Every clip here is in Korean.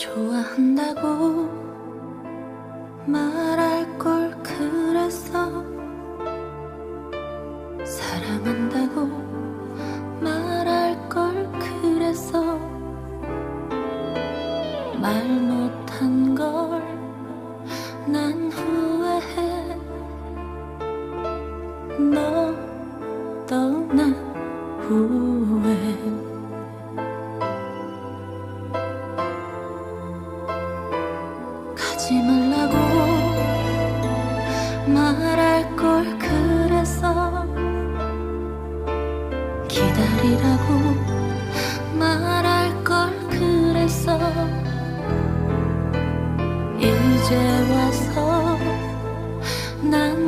좋아한다고 말할 걸 그랬어 사랑한다고 말할 걸 그랬어 말 못한 걸 난 후회해. 너 떠난 후 할 걸 그랬어 기다리라고 말할 걸 그랬어 이제 와서 난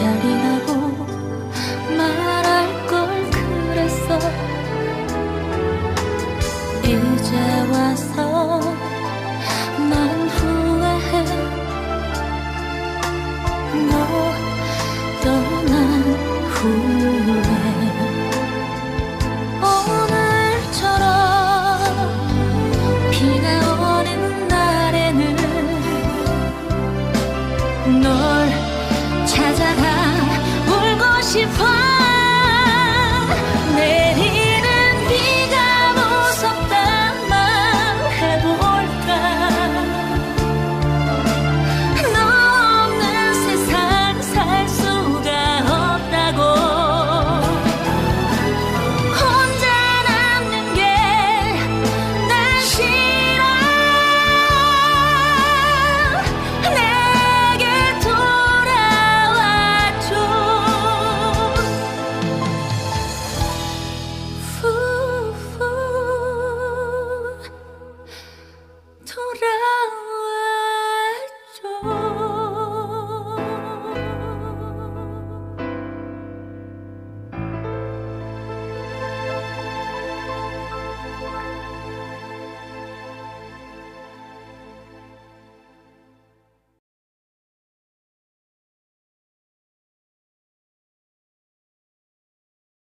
달인하고 말할 걸 그랬어. 이제 와서 난 후회해. 너 떠난 후에 오늘처럼 비가 오는 날에는 널 찾아가 울고 싶어